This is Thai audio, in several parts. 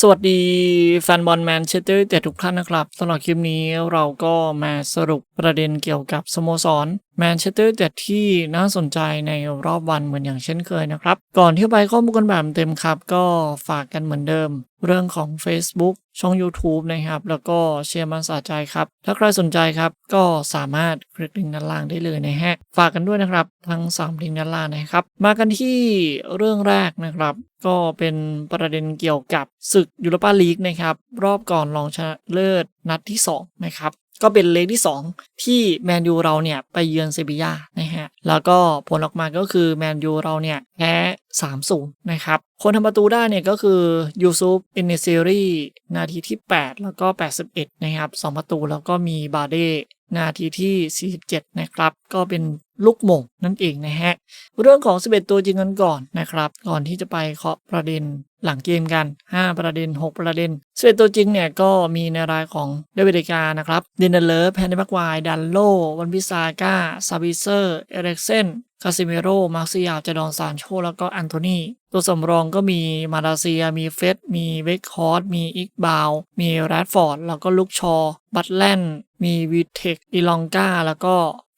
สวัสดีแฟนบอลแมนเชสเตอร์แต่ทุกท่านนะครับสำหรับคลิปนี้เราก็มาสรุปประเด็นเกี่ยวกับสโมสรแมนเชสเตอร์แต่ที่น่าสนใจในรอบวันเหมือนอย่างเช่นเคยนะครับ ก่อนที่ไปข้อมูลกันแบบเต็มครับ ก็ฝากกันเหมือนเดิมเรื่องของ Facebook ช่อง YouTube นะครับ แล้วก็เชียร์มันสาใจครับ ถ้าใครสนใจครับ ก็สามารถคลิกลิงก์ด้านล่างได้เลยนะฮะ ฝากกันด้วยนะครับ ทั้ง 3 ลิงก์ด้านล่างนะครับ มากันที่เรื่องแรกนะครับ ก็เป็นประเด็นเกี่ยวกับศึกยูโรปาลีกนะครับ รอบก่อนรองชนะเลิศนัดที่ 2 นะครับ ก็เป็นเลกที่ 2 ที่แมนยูเราเนี่ยไปเยือนเซบียานะฮะแล้วก็ผลออกมาก็คือแมนยูเราเนี่ยแพ้3-0นะครับคนทำประตูได้เนี่ยก็คือยูซุปอินเนซีรีนาทีที่ 8 แล้วก็ 81 นะครับ 2 ประตูแล้วก็มีบาเดนาทีที่ 47 นะครับ ก็เป็น ลูกหม่งนั่นเองนะฮะ เรื่องของ 11 ตัวจริงกันก่อนนะครับ ก่อนที่จะไปเคาะประเด็นหลังเกมกัน 5 ประเด็น 6 ประเด็น11ตัวจริงเนี่ยก็มีในรายของเดวิดเดกานะครับเดนเดเลอร์แพนเดมักวายดันโลวันพิซาก้าซาบิเซอร์เอเร็กเซนคาซิเมโร มาร์ซิยาจดอนซานโช แล้วก็อันโทนี ตัวสำรองก็มีมาดาเซีย มีเฟสมีเวคคอร์ดมีอิกบาว มีแรดฟอร์ด แล้วก็ลุกชอ บัตแลน มีวิเทคอีลองกาแล้วก็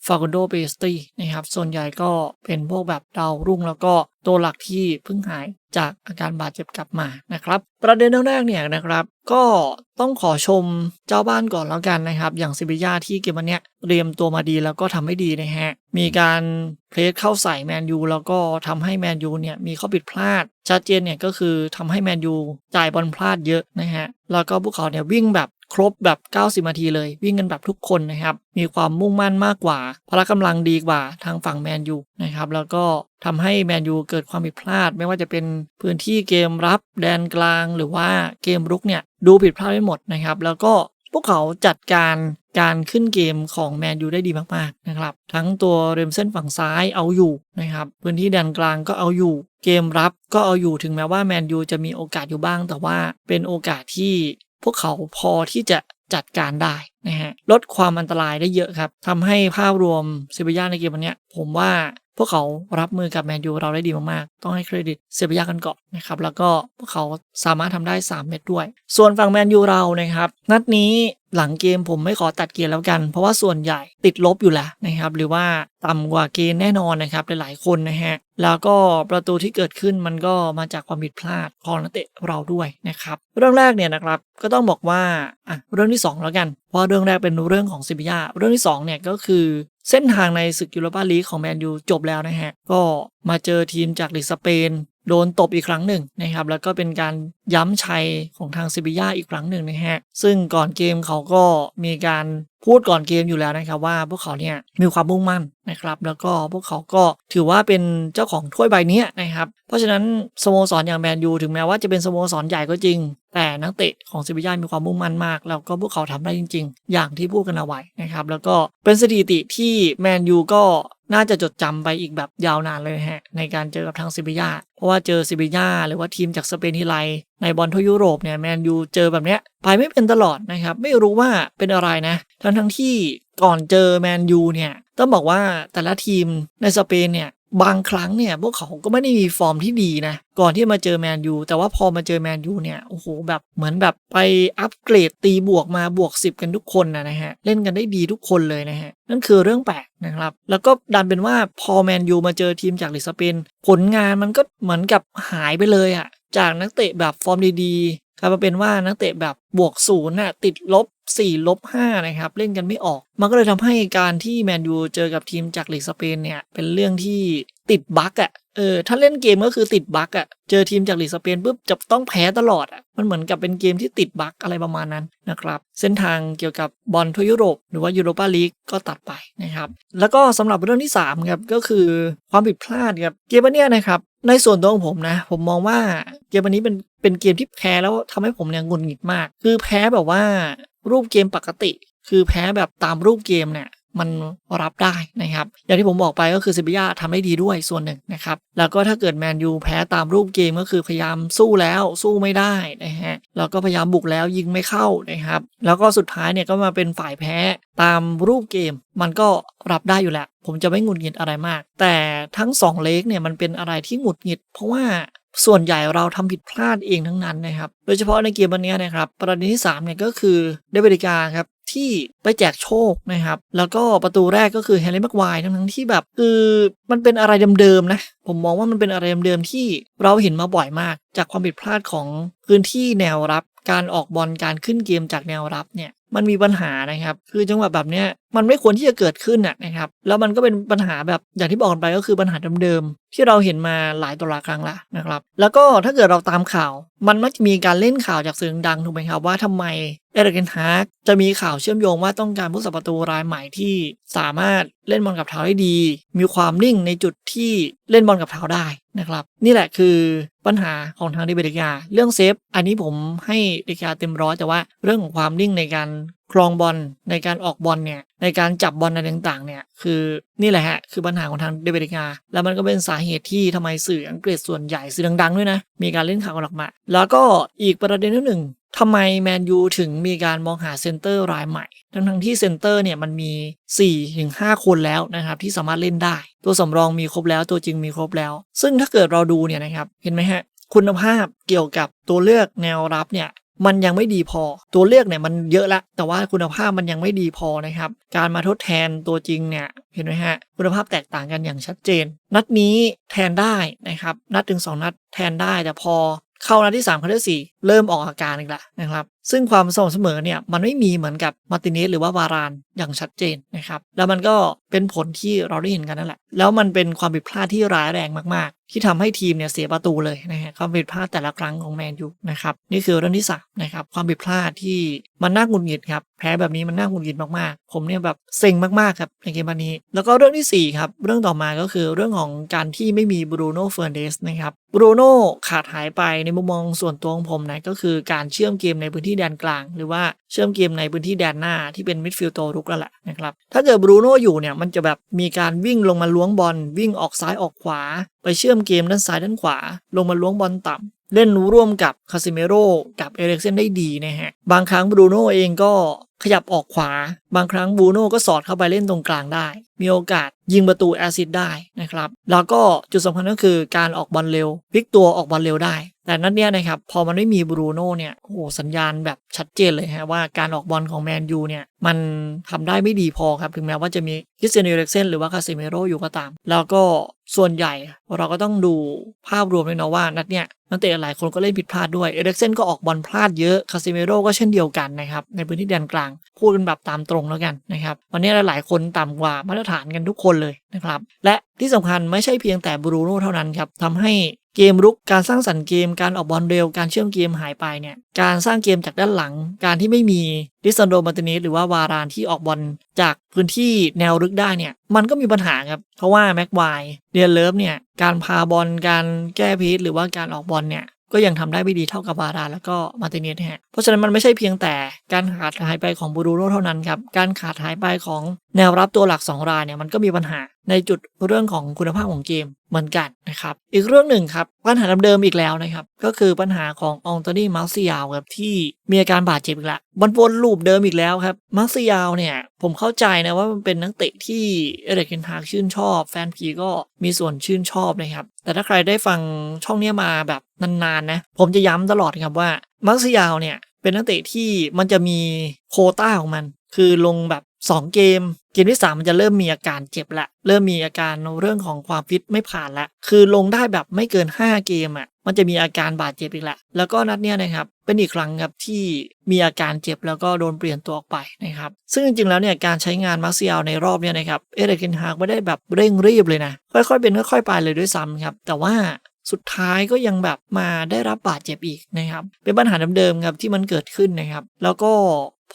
ฟากุนโดเบสตี้นะครับ ส่วนใหญ่ก็เป็นพวกแบบดาวรุ่งแล้วก็ตัวหลักที่เพิ่งหายจากอาการบาดเจ็บกลับมานะครับ ประเด็นแรกเนี่ยนะครับ ก็ต้องขอชมเจ้าบ้านก่อนแล้วกันนะครับ อย่างซิบิยาที่เกมวันเนี้ยเตรียมตัวมาดีแล้วก็ทำให้ดีนะฮะ มีการเพลสเข้าใส่แมนยูแล้วก็ทำให้แมนยูเนี่ยมีข้อผิดพลาด ชัดเจนเนี่ยก็คือทำให้แมนยูจ่ายบอลพลาดเยอะนะฮะ แล้วก็พวกเขาเนี่ยวิ่งแบบ ครบแบบ 90นาทีเลย วิ่งกันแบบทุกคนนะครับ มีความมุ่งมั่นมากกว่า พละกำลังดีกว่าทางฝั่งแมนยูนะครับ แล้วก็ทำให้แมนยูเกิดความผิดพลาด ไม่ว่าจะเป็นพื้นที่เกมรับแดนกลาง หรือว่าเกมรุกเนี่ยดูผิดพลาดไปหมดนะครับ แล้วก็พวกเขาจัดการการขึ้นเกมของแมนยูได้ดีมากๆนะครับ ทั้งตัวเรมเส้นฝั่งซ้ายเอาอยู่นะครับ พื้นที่แดนกลางก็เอาอยู่ เกมรับก็เอาอยู่ถึงแม้ว่าแมนยูจะมีโอกาสอยู่บ้าง แต่ว่าเป็นโอกาสที่ วกเขาพอที่จะจัดการได้นะฮะลดความอันตรายได้เยอะครับทำให้ภาพรวมเซบียาในเกมวันนี้ผมว่าพวกเขารับมือกับแมนยูเราได้ดีมากๆ ต้องให้เครดิตเซบียากันก่อนนะครับแล้วก็พวกเขาสามารถทำได้ 3 เม็ดด้วย ส่วนฝั่งแมนยูเรานะครับนัดนี้ หลังเกมผมไม่ขอตัดเกียร์แล้วกัน เพราะว่าส่วนใหญ่ติดลบอยู่แล้วนะครับ หรือว่าต่ำกว่าเกณฑ์แน่นอนนะครับหลายๆคนนะฮะแล้วก็ประตูที่เกิดขึ้นมันก็มาจากความผิดพลาดของนักเตะเราด้วยนะครับเรื่องแรกเนี่ยนะครับก็ต้องบอกว่าอะเรื่องที่ 2 แล้วกัน เพราะเรื่องแรกเป็นเรื่องของซิบิยาเรื่องที่2เนี่ยก็คือเส้นทางในศึกยูโรปาลีกของแมนยูจบแล้วนะฮะ ก็มาเจอทีมจากลีกสเปน โดนตบอีกครั้งหนึ่งนะครับ แล้วก็เป็นการย้ำชัยของทางซิบิยาอีกครั้งหนึ่งนะฮะ ซึ่งก่อนเกมเขาก็มีการพูดก่อนเกมอยู่แล้วนะครับว่าพวกเขาเนี่ยมีความมุ่งมั่นนะครับ แล้วก็พวกเขาก็ถือว่าเป็นเจ้าของถ้วยใบนี้นะครับ เพราะฉะนั้นสโมสรอย่างแมนยูถึงแม้ว่าจะเป็นสโมสรใหญ่ก็จริง แต่นักเตะของซิบิยามีความมุ่งมั่นมาก แล้วก็พวกเขาทำได้จริง ๆ อย่างที่พูดกันเอาไว้นะครับ แล้วก็เป็นสถิติที่แมนยูก็ น่าจะจดจำไปอีกแบบยาวนานเลยฮะ ในการเจอกับทางซิบิยาเพราะว่าเจอซิบิยาหรือว่าทีมจากสเปนทีไรในบอลทั่วยุโรปเนี่ยแมนยูเจอแบบเนี้ยไปไม่เป็นตลอดนะครับ ไม่รู้ว่าเป็นอะไรนะ ทั้งทั้งที่ก่อนเจอแมนยูเนี่ยต้องบอกว่าแต่ละทีมในสเปนเนี่ย บางครั้งเนี่ยพวกเขาก็ไม่ได้มีฟอร์มที่ดีนะ ก่อนที่มาเจอแมนยูแต่ว่าพอมาเจอแมนยูเนี่ยโอ้โหแบบเหมือนแบบไปอัปเกรดตีบวกมาบวก 10 กันทุกคนนะนะฮะ เล่นกันได้ดีทุกคนเลยนะฮะ นั่นคือเรื่องแปลกนะครับ แล้วก็ดันเป็นว่าพอแมนยูมาเจอทีมจากลีกสเปนผลงานมันก็เหมือนกับหายไปเลยอะจากนักเตะแบบฟอร์มดีๆกลายมาเป็นว่านักเตะแบบบวกศูนย์น่ะติดลบ 4ลบ5นะครับ เล่นกันไม่ออก มันก็เลยทำให้การที่แมนยูเจอกับทีมจากลีกสเปนเนี่ย เป็นเรื่องที่ติดบั๊กอะเออถ้าเล่นเกมก็คือติดบั๊กอะเจอทีมจากลีกสเปนปุ๊บจะต้องแพ้ตลอดอะมันเหมือนกับเป็นเกมที่ติดบั๊กอะไรประมาณนั้นนะครับ เส้นทางเกี่ยวกับบอลทั่วยุโรป หรือว่ายูโรปาลีกก็ตัดไปนะครับ แล้วก็สำหรับเรื่องที่3ครับก็คือความผิดพลาดครับเกมนี้นะครับในส่วนตัวของผมนะ ผมมองว่าเกมวันนี้เป็นเป็นเกมที่แพ้แล้วทำให้ผมเนี่ยงุดหงิดมาก คือแพ้แบบว่า รูปเกมปกติ คือแพ้แบบตามรูปเกมเนี่ยมันรับได้นะครับ อย่างที่ผมบอกไปก็คือซิบิยาทำได้ดีด้วยส่วนหนึ่งนะครับ แล้วก็ถ้าเกิดแมนยูแพ้ตามรูปเกมก็คือพยายามสู้แล้วสู้ไม่ได้นะฮะแล้วก็พยายามบุกแล้วยิงไม่เข้านะครับ แล้วก็สุดท้ายเนี่ยก็มาเป็นฝ่ายแพ้ตามรูปเกม มันก็รับได้อยู่แหละผมจะไม่หงุดหงิดอะไรมาก แต่ทั้ง 2 เลกเนี่ยมันเป็นอะไรที่หงุดหงิด เพราะว่า ส่วนใหญ่เราทำผิดพลาดเองทั้งนั้นนะครับ โดยเฉพาะในเกมวันนี้นะครับ ประเด็นที่3เนี่ยก็คือเดวิดกาครับที่ไปแจกโชคนะครับ แล้วก็ประตูแรกก็คือแฮร์รี่แม็กไวร์ทั้งทั้งที่แบบคือมันเป็นอะไรเดิมๆนะ ผมมองว่ามันเป็นอะไรเดิมๆที่เราเห็นมาบ่อยมาก จากความผิดพลาดของพื้นที่แนวรับ การออกบอลการขึ้นเกมจากแนวรับเนี่ย มันมีปัญหานะครับ คือจังหวะแบบเนี้ยมันไม่ควรที่จะเกิดขึ้นนะครับ แล้วมันก็เป็นปัญหาแบบอย่างที่บอกกันไปก็คือปัญหาเดิมๆที่เราเห็นมาหลายตัวหลายครั้งละนะครับ แล้วก็ถ้าเกิดเราตามข่าวมันมักจะมีการเล่นข่าวจากสื่อดังถูกไหมครับว่าทำไมเอริกเกนฮาร์กจะมีข่าวเชื่อมโยงว่าต้องการผู้สัประตูรายใหม่ที่สามารถเล่นบอลกับเท้าได้ดี มีความนิ่งในจุดที่เล่นบอลกับเท้าได้นะครับ นี่แหละคือปัญหาของทางดิเบเดกา เรื่องเซฟ อันนี้ผมให้เดกาเต็มร้อยแต่ว่าเรื่องของความนิ่งในการ ครองบอลในการออกบอลเนี่ยในการจับบอลอะไรต่างๆเนี่ยคือนี่แหละฮะคือปัญหาของทางเดวิดกา แล้วมันก็เป็นสาเหตุที่ทำไมสื่ออังกฤษส่วนใหญ่สื่อดังๆด้วยนะ มีการเล่นข่าวกันออกมา แล้วก็อีกประเด็นหนึ่งทำไมแมนยูถึงมีการมองหาเซนเตอร์รายใหม่ ทั้งทั้งที่เซนเตอร์เนี่ยมันมี 4-5 คนแล้วนะครับที่สามารถเล่นได้ ตัวสำรองมีครบแล้วตัวจริงมีครบแล้ว ซึ่งถ้าเกิดเราดูเนี่ยนะครับเห็นไหมฮะคุณภาพเกี่ยวกับตัวเลือกแนวรับเนี่ย มันยังไม่ดีพอ ตัวเลือกเนี่ยมันเยอะละ แต่ว่าคุณภาพมันยังไม่ดีพอนะครับ การมาทดแทนตัวจริงเนี่ยเห็นไหมฮะ คุณภาพแตกต่างกันอย่างชัดเจน นัดนี้แทนได้นะครับ นัดถึง 2 นัดแทนได้แต่พอเข้านัดที่3เข้านัดที่4เริ่มออกอาการอีกละนะครับ ซึ่งความสม่ำเสมอเนี่ยมันไม่มีเหมือนกับมาร์ติเนสหรือว่าวารานอย่างชัดเจนนะครับ แล้วมันก็เป็นผลที่เราได้เห็นกันนั่นแหละ แล้วมันเป็นความผิดพลาดที่ร้ายแรงมากๆ ที่ทำให้ทีมเนี่ยเสียประตูเลยนะฮะความผิดพลาดแต่ละครั้งของแมนยูนะครับนี่คือเรื่องที่สามนะครับความผิดพลาดที่มันน่าหงุดหงิดครับแพ้แบบนี้มันน่าหงุดหงิดมากๆ ผมเนี่ยแบบเซ็งมากๆครับในเกมวันนี้ แล้วก็เรื่องที่สี่ครับเรื่องต่อมาก็คือเรื่องของการที่ไม่มีบรูโน่เฟอร์เนสนะครับบรูโน่ขาดหายไปในมุมมองส่วนตัวของผมนะก็คือการเชื่อมเกมในพื้นที่แดนกลาง หรือว่าเชื่อมเกมในพื้นที่แดนหน้าที่เป็นมิดฟิลด์ตัวรุกแล้วแหละนะครับถ้าเกิดบรูโน่อยู่เนี่ยมันจะแบบมีการวิ่งลงมาล้วงบอลวิ่งออกซ้ายออกขวา ไปเชื่อมเกมด้านซ้ายด้านขวา ลงมาล้วงบอลต่ำเล่นร่วมกับคาซิเมโร่กับเอเร็กเซนได้ดีนะฮะบางครั้งบรูโน่เองก็ขยับออกขวา บางครั้งบูโน่ก็สอดเข้าไปเล่นตรงกลางได้ มีโอกาสยิงประตูแอซิดได้นะครับ แล้วก็จุดสำคัญก็คือการออกบอลเร็วพลิกตัวออกบอลเร็วได้ แต่นัดเนี้ยนะครับ พอมันไม่มีบรูโน่เนี่ย โอ้โห สัญญาณแบบชัดเจนเลยฮะว่าการออกบอลของแมนยูเนี่ย มันทำได้ไม่ดีพอครับ ถึงแม้ว่าจะมีคริสเตียนเอเร็กเซนหรือว่าคาซิเมโร่อยู่ก็ตาม แล้วก็ส่วนใหญ่เราก็ต้องดูภาพรวมเลยเนาะว่านัดเนี้ยนักเตะหลายคนก็เล่นผิดพลาดด้วยเอเร็กเซนก็ออกบอลพลาดเยอะคาซิเมโร่ก็เช่นเดียวกันนะครับในพื้นที่แดนกลางพูดกันแบบตามตรงแล้วกันนะครับวันนี้หลายๆคนต่ำกว่ามาตรฐานกันทุกคนเลยนะครับ และที่สำคัญไม่ใช่เพียงแต่บรูโน่เท่านั้นครับทำให้เกมรุกการสร้างสรรค์เกมการออกบอลเร็วการเชื่อมเกมหายไปเนี่ยการสร้างเกมจากด้านหลัง การที่ไม่มีดิซันโดมาติเนสหรือว่าวารานที่ออกบอลจากพื้นที่แนวรึกได้เนี่ยมันก็มีปัญหาครับ เพราะว่าแม็กไวเดียเลิฟเนี่ยการพาบอลการแก้พีทหรือว่าการออกบอลเนี่ย ก็ยังทำได้ไม่ดีเท่ากับวาราแล้วก็มาติเนสฮะเพราะฉะนั้นมันไม่ใช่เพียงแต่การขาดหายไปของบูรูโรเท่านั้นครับการขาดหายไปของ แนวรับตัวหลัก 2 รายเนี่ยมันก็มีปัญหาในจุดเรื่องของคุณภาพของเกมเหมือนกันนะครับ อีกเรื่องหนึ่งครับปัญหาเดิมๆอีกแล้วนะครับ ก็คือปัญหาขององโตนี่มาร์ซิยาวครับที่มีอาการบาดเจ็บอีกแล้วมันวนลูปเดิมอีกแล้วครับมาร์ซิยาวเนี่ยผมเข้าใจนะว่ามันเป็นนักเตะที่เอเดกเคนฮากชื่นชอบ แฟนผีก็มีส่วนชื่นชอบนะครับ แต่ถ้าใครได้ฟังช่องนี้มาแบบนานๆนะผมจะย้ำตลอดครับว่ามาร์ซิยาวเนี่ยเป็นนักเตะที่มันจะมีโคต้าของมัน คือลงแบบ 2 เกม เกมที่ 3 มันจะเริ่มมีอาการเจ็บละเริ่มมีอาการเรื่องของความฟิตไม่ผ่านละคือลงได้แบบไม่เกิน 5 เกมอะ่ะมันจะมีอาการบาดเจ็บอีกละแล้วก็นัดเนี้ยนะครับเป็นอีกครั้งครับที่มีอาการเจ็บแล้วก็โดนเปลี่ยนตัวออกไปนะครับซึ่งจริงๆแล้วเนี่ยการใช้งานมาร์เซียลในรอบเนี้ยนะครับเอเดกินฮากไม่ได้แบบเร่งรีบเลยนะค่อยๆเป็นค่อยๆไปเลยด้วยซ้ำครับแต่ว่าสุดท้ายก็ยังแบบมาได้รับบาดเจ็บอีกนะครับ เป็นปัญหาเดิมๆครับที่มันเกิดขึ้นนะครับ แล้วก็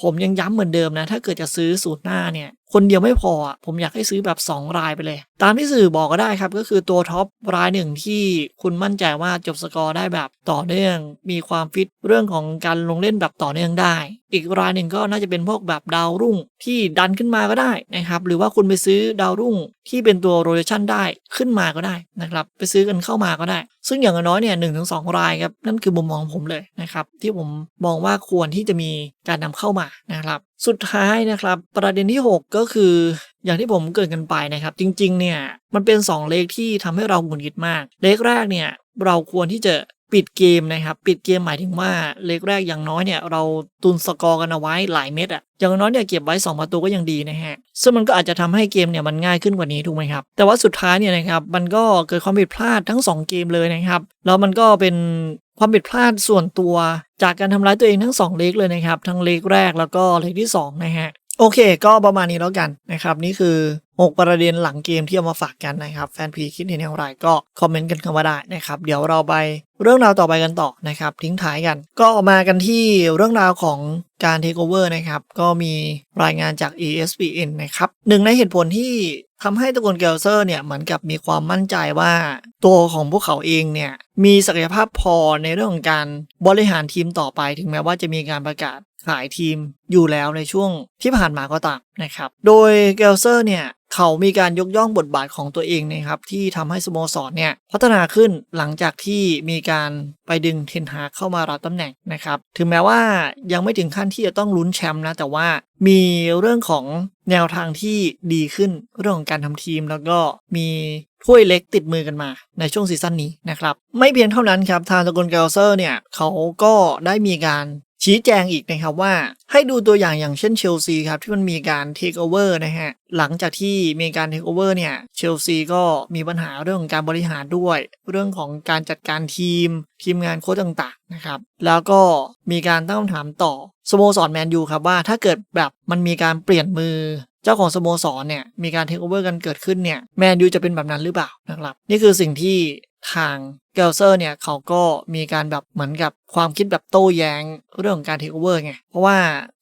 ผมยังย้ำเหมือนเดิมนะ ถ้าเกิดจะซื้อสูตรหน้าเนี่ย คนเดียวไม่พออะผมอยากให้ซื้อแบบ 2 รายไปเลย ตามที่สื่อบอกก็ได้ครับ ก็คือตัวท็อปรายหนึ่งที่คุณมั่นใจว่าจบสกอร์ได้แบบต่อเนื่อง มีความฟิตเรื่องของการลงเล่นแบบต่อเนื่องได้ อีกรายหนึ่งก็น่าจะเป็นพวกแบบดาวรุ่งที่ดันขึ้นมาก็ได้นะครับหรือว่าคุณไปซื้อดาวรุ่งที่เป็นตัวโรเ t ชันได้ขึ้นมาก็ได้นะครับไปซื้อกันเข้ามาก็ได้ ซึ่งอย่างน้อยเนี่ยหนึ่งถึงสองรายครับนั่นคือมุมมองผมเลยนะครับที่ผมมองว่าควรที่จะมีการนำเข้ามานะครับ สุดท้ายนะครับ ประเด็นที่ 6 ก็คืออย่างที่ผมเกิดกันไปนะครับ จริง ๆ เนี่ย มันเป็น 2 เลขที่ทำให้เราหงุดหงิดมาก เลขแรกเนี่ย เราควรที่จะ ปิดเกมนะครับ ปิดเกมหมายถึงว่าเลขแรกอย่างน้อยเนี่ย เราตุนสกอร์กันเอาไว้หลายเม็ดอะอย่างน้อยเนี่ยเก็บไว้2ประตูก็ยังดีนะฮะซึ่งมันก็อาจจะทำให้เกมเนี่ยมันง่ายขึ้นกว่านี้ถูกไหมครับ แต่ว่าสุดท้ายเนี่ยนะครับมันก็เกิดความผิดพลาดทั้ง 2 เกมเลยนะครับแล้วมันก็เป็นความผิดพลาดส่วนตัวจากการทำร้ายตัวเองทั้ง 2 เลขเลยนะครับ ทั้งเลขแรกแล้วก็เลขที่2นะฮะ โอเค ก็ประมาณนี้แล้วกันนะครับ นี่คือ 6 ประเด็นหลังเกมที่เอามาฝากกันนะครับ แฟนพีคิดเห็นอย่างไรก็คอมเมนต์กันเข้ามาได้นะครับ เดี๋ยวเราไปเรื่องราวต่อไปกันต่อนะครับ ทิ้งท้ายกัน ก็มากันที่เรื่องราวของการเทคโอเวอร์นะครับ ก็มีรายงานจาก ESPN นะครับหนึ่งในเหตุผลที่ทำให้ตระกูลเกลเซอร์เนี่ยเหมือนกับมีความมั่นใจว่าตัวของพวกเขาเองเนี่ยมีศักยภาพพอในเรื่องของการบริหารทีมต่อไป ถึงแม้ว่าจะมีการประกาศ ขายทีมอยู่แล้วในช่วงที่ผ่านมาก็ตามนะครับ โดยเกลเซอร์เนี่ยเขามีการยกย่องบทบาทของตัวเองนะครับที่ทำให้สโมสรเนี่ยพัฒนาขึ้นหลังจากที่มีการไปดึงเทนฮาเข้ามารับตำแหน่งนะครับ ถึงแม้ว่ายังไม่ถึงขั้นที่จะต้องลุ้นแชมป์นะแต่ว่ามีเรื่องของแนวทางที่ดีขึ้นเรื่องของการทำทีม แล้วก็มีถ้วยเล็กติดมือกันมาในช่วงซีซั่นนี้นะครับ ไม่เพียงเท่านั้นครับทางตะกูลเกลเซอร์เนี่ยเขาก็ได้มีการ ชี้แจงอีกนะครับว่าให้ดูตัวอย่างอย่างเช่นเชลซีครับ ที่มันมีการเทคโอเวอร์นะฮะ หลังจากที่มีการเทคโอเวอร์เนี่ยเชลซีก็มีปัญหาเรื่องของการบริหารด้วย เรื่องของการจัดการทีม ทีมงานโค้ชต่างๆนะครับ แล้วก็มีการตั้งคำถามต่อสโมสรแมนยูครับว่าถ้าเกิดแบบมันมีการเปลี่ยนมือเจ้าของสโมสรเนี่ยมีการเทคโอเวอร์กันเกิดขึ้นเนี่ยแมนยูจะเป็นแบบนั้นหรือเปล่านะครับ นี่คือสิ่งที่ ทางเกลเซอร์เนี่ยเขาก็มีการแบบเหมือนกับความคิดแบบโต้แย้งเรื่องของการเทคโอเวอร์ไง เพราะว่า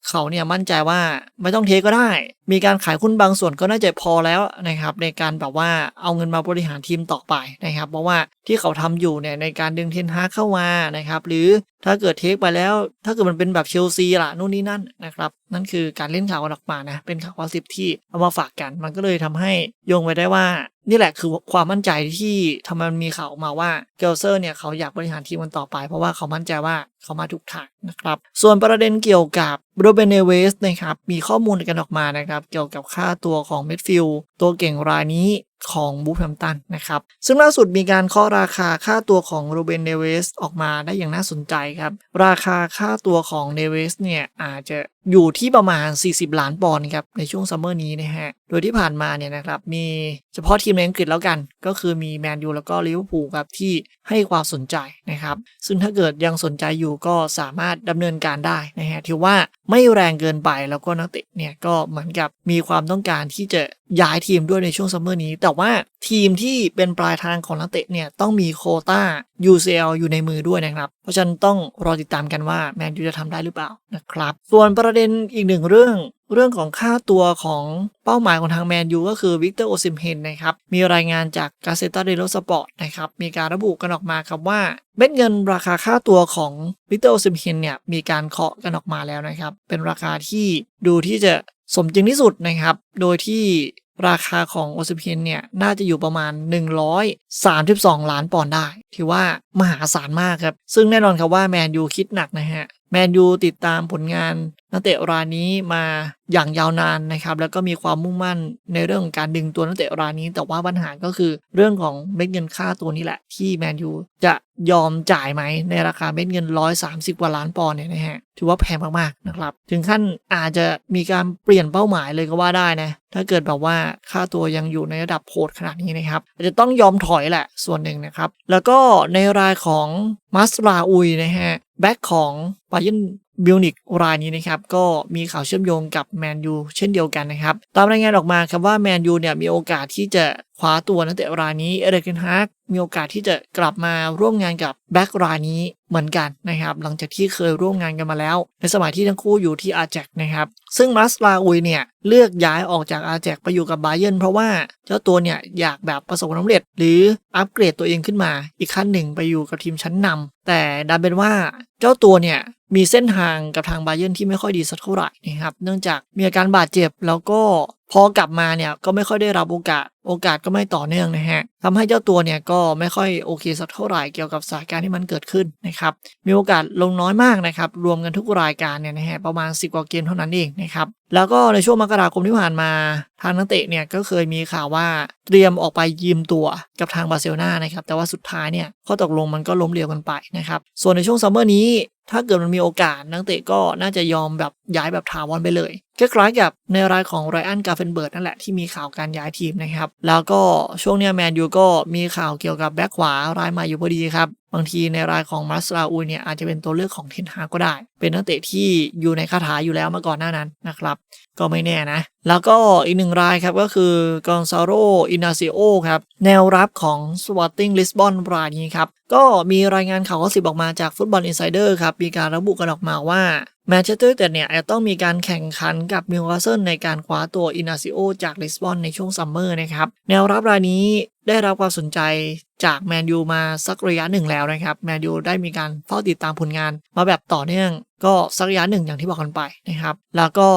เขาเนี่ยมั่นใจว่าไม่ต้องเทคก็ได้ มีการขายหุ้นบางส่วนก็น่าจะพอแล้วนะครับในการแบบว่าเอาเงินมาบริหารทีมต่อไปนะครับ เพราะว่าที่เขาทำอยู่เนี่ยในการดึงเทนฮาเข้ามานะครับหรือถ้าเกิดเทคไปแล้ว ถ้าเกิดมันเป็นแบบเชลซีล่ะนู่นนี่นั่นนะครับนั่นคือการเล่นข่าวกันออกมานะเป็นข่าวว่าสิบที่เอามาฝากกัน มันก็เลยทำให้โยงไปได้ว่านี่แหละคือความมั่นใจที่ทำไมมันมีข่าวออกมาว่าเกลเซอร์เนี่ยเขาอยากบริหารทีมมันต่อไป เพราะว่าเขามั่นใจว่าเขามาถูกทางนะครับ ส่วนประเด็นเกี่ยวกับโรเบเนเวสนะครับมีข้อมูลกันออกมานะครับ เกี่ยวกับค่าตัวของเมดฟิลตัวเก่งรายนี้ ของบูแฮมตันนะครับ ซึ่งล่าสุดมีการเคาะราคาค่าตัวของโรเบนเนเวสออกมาได้อย่างน่าสนใจครับ ราคาค่าตัวของเนเวสเนี่ยอาจจะอยู่ที่ประมาณ 40 ล้านปอนด์ครับในช่วงซัมเมอร์นี้นะฮะ โดยที่ผ่านมาเนี่ยนะครับมีเฉพาะทีมในอังกฤษแล้วกัน ก็คือมีแมนยูแล้วก็ลิเวอร์พูลครับที่ให้ความสนใจนะครับ ซึ่งถ้าเกิดยังสนใจอยู่ก็สามารถดำเนินการได้นะฮะถือว่าไม่แรงเกินไปแล้วก็นักเตะเนี่ยก็เหมือนกับมีความต้องการที่จะย้ายทีมด้วยในช่วงซัมเมอร์นี้แต่ว่าทีมที่เป็นปลายทางของนักเตะเนี่ยต้องมีโคต้า UCL อยู่ในมือด้วยนะครับ เพราะฉะนั้นต้องรอติดตามกันว่าแมนยูจะทำได้หรือเปล่านะครับ ส่วนประเด็นอีกหนึ่งเรื่องเรื่องของค่าตัวของเป้าหมายของทางแมนยูก็คือวิกเตอร์โอซิมเฮนนะครับ มีรายงานจากกาเซตาเดโลสปอร์ตนะครับ มีการระบุกันออกมาครับว่าเม็ดเงินราคาค่าตัวของวิกเตอร์โอซิมเฮนเนี่ยมีการเคาะกันออกมาแล้วนะครับ เป็นราคาที่ดูที่จะสมจริงที่สุดนะครับ โดยที่ ราคาของโอซิเพียนเนี่ยน่าจะอยู่ประมาณ 132 ล้านปอนด์ได้ ถือว่ามหาศาลมากครับ ซึ่งแน่นอนครับว่าแมนยูคิดหนักนะฮะ แมนยูติดตามผลงานนักเตะรายนี้มาอย่างยาวนานนะครับ แล้วก็มีความมุ่งมั่นในเรื่องของการดึงตัวนักเตะรายนี้ แต่ว่าปัญหาก็คือเรื่องของเม็ดเงินค่าตัวนี้แหละ ที่แมนยูจะยอมจ่ายไหมในราคาเม็ดเงิน 130 กว่าล้านปอนด์เนี่ยนะฮะถือว่าแพงมากๆนะครับ ถึงขั้นอาจจะมีการเปลี่ยนเป้าหมายเลยก็ว่าได้นะถ้าเกิดแบบว่าค่าตัวยังอยู่ในระดับโหดขนาดนี้นะครับอาจจะต้องยอมถอยแหละส่วนหนึ่งนะครับ แล้วก็ในรายของมัสราอุยนะฮะ แบ็คของบาเยนบิลนิกรายนี้นะครับก็มีข่าวเชื่อมโยงกับแมนยูเช่นเดียวกันนะครับ ตามรายงานออกมาครับว่าแมนยูเนี่ยมีโอกาสที่จะคว้าตัวนักเตะรายนี้เอเดกินฮาร์กมีโอกาสที่จะกลับมาร่วมงานกับแบ็กรายนี้เหมือนกันนะครับ หลังจากที่เคยร่วมงานกันมาแล้ว ในสมัยที่ทั้งคู่อยู่ที่อาแจกนะครับ ซึ่งมัสลาอุยเนี่ยเลือกย้ายออกจากอาแจกไปอยู่กับบาเยนเพราะว่าเจ้าตัวเนี่ยอยากแบบประสบความสำเร็จ หรืออัปเกรดตัวเองขึ้นมา อีกขั้นหนึ่งไปอยู่กับทีมชั้นนำแต่ดันเป็นว่า เจ้าตัวเนี่ยมีเส้นทางกับทางบาเยนที่ไม่ค่อยดีสักเท่าไหร่นะครับ เนื่องจากมีอาการบาดเจ็บแล้วก็ พอกลับมาเนี่ยก็ไม่ค่อยได้รับโอกาส โอกาสก็ไม่ต่อเนื่องนะฮะทำให้เจ้าตัวเนี่ยก็ไม่ค่อยโอเคสักเท่าไหร่เกี่ยวกับสถานการณ์ที่มันเกิดขึ้นนะครับ มีโอกาสลงน้อยมากนะครับ รวมกันทุกรายการเนี่ยนะฮะประมาณ 10 กว่าเกมเท่านั้นเองนะครับ แล้วก็ในช่วงมกราคมที่ผ่านมาทางนักเตะเนี่ยก็เคยมีข่าวว่าเตรียมออกไปยืมตัวกับทางบาร์เซโลนานะครับ แต่ว่าสุดท้ายเนี่ยข้อตกลงมันก็ล้มเหลวกันไปนะครับ ส่วนในช่วงซัมเมอร์นี้ถ้าเกิดมันมีโอกาสนักเตะก็น่าจะยอมแบบย้ายแบบถาวรไปเลย คล้ายๆกับในรายของไรอันกาเฟนเบิร์ดนั่นแหละที่มีข่าวการย้ายทีมนะครับ แล้วก็ช่วงเนี้ยแมนยูก็มีข่าวเกี่ยวกับแบ็คขวารายใหม่อยู่พอดีครับ บางทีในรายของมัสลาอูเนี่ยอาจจะเป็นตัวเลือกของเทนฮากก็ได้ เป็นนักเตะที่อยู่ในคาถาอยู่แล้วมาก่อนหน้านั้นนะครับ ก็ไม่แน่นะ แล้วก็อีกหนึ่งรายครับก็คือกอนซาโรอินาซิโอครับแนวรับของสวอตติงลิสบอนรายนี้ครับก็มีรายงานข่าวก็สิบออกมาจากฟุตบอลอินไซเดอร์ครับมีการระบุกันออกมาว่า แมนเชสเตอร์แต่เนี่ยอาจจะต้องมีการแข่งขันกับมิวคาสเซิลในการคว้าตัวอินาซิโอจากลิสบอนในช่วงซัมเมอร์นะครับ แนวรับรายนี้ได้รับความสนใจจากแมนยูมาสักระยะหนึ่งแล้วนะครับ แมนยูได้มีการเฝ้าติดตามผลงานมาแบบต่อเนื่อง ก็สักระยะหนึ่งอย่างที่บอกกันไปนะครับ แล้วก็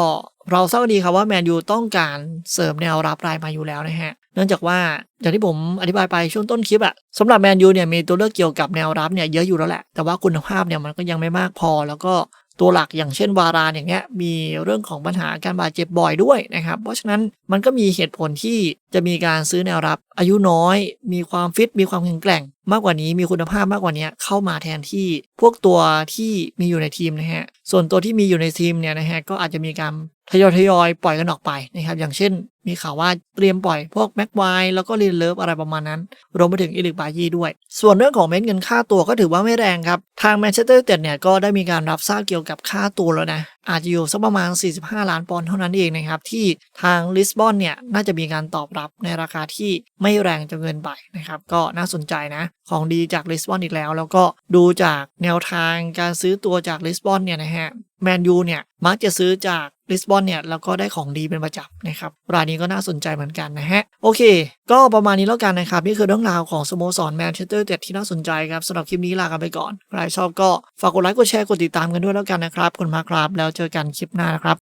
เราทราบกันดีครับว่าแมนยูต้องการเสริมแนวรับรายมาอยู่แล้วนะฮะเนื่องจากว่าอย่างที่ผมอธิบายไปช่วงต้นคลิปอะสำหรับแมนยูเนี่ยมีตัวเลือกเกี่ยวกับแนวรับเนี่ยเยอะอยู่แล้วแหละแต่ว่าคุณภาพเนี่ยมันก็ยังไม่มากพอ แล้วก็ ตัวหลักอย่างเช่นวารานอย่างเงี้ยมีเรื่องของปัญหาการบาดเจ็บบ่อยด้วยนะครับ เพราะฉะนั้นมันก็มีเหตุผลที่จะมีการซื้อแนวรับอายุน้อย มีความฟิตมีความแข็งแกร่ง มากกว่านี้มีคุณภาพมากกว่านี้เข้ามาแทนที่พวกตัวที่มีอยู่ในทีมนะฮะส่วนตัวที่มีอยู่ในทีมเนี่ยนะฮะก็อาจจะมีการทยอยทยอยปล่อยกันออกไปนะครับอย่างเช่น มีข่าวว่าเตรียมปล่อยพวกแม็กไวแล้วก็ลินเลิฟอะไรประมาณนั้น รวมไปถึงอิลิกบายีด้วย ส่วนเรื่องของเม็ดเงินค่าตัวก็ถือว่าไม่แรงครับ ทางแมนเชสเตอร์ยูไนเต็ดเนี่ยก็ได้มีการรับทราบเกี่ยวกับค่าตัวแล้วนะอาจจะอยู่สักประมาณ 45 ล้านปอนด์เท่านั้นเองนะครับ ที่ทางลิสบอนเนี่ยน่าจะมีการตอบรับในราคาที่ไม่แรงจนเกินไปนะครับ ก็น่าสนใจนะ ของดีจากลิสบอนอีกแล้ว แล้วก็ดูจากแนวทางการซื้อตัวจากลิสบอนเนี่ยนะฮะแมนยูเนี่ยมักจะซื้อจาก ลิสบอนเนี่ยแล้วก็ได้ของดีเป็นประจำนะครับรายนี้ก็น่าสนใจเหมือนกันนะฮะ โอเค ก็ประมาณนี้แล้วกันนะครับ นี่คือเรื่องราวของสโมสรแมนเชสเตอร์เด็ดที่น่าสนใจครับสำหรับคลิปนี้ลากันไปก่อน ใครชอบก็ฝากกดไลค์กดแชร์กดติดตามกันด้วยแล้วกันนะครับคุณมาครับแล้วเจอกันคลิปหน้านะครับ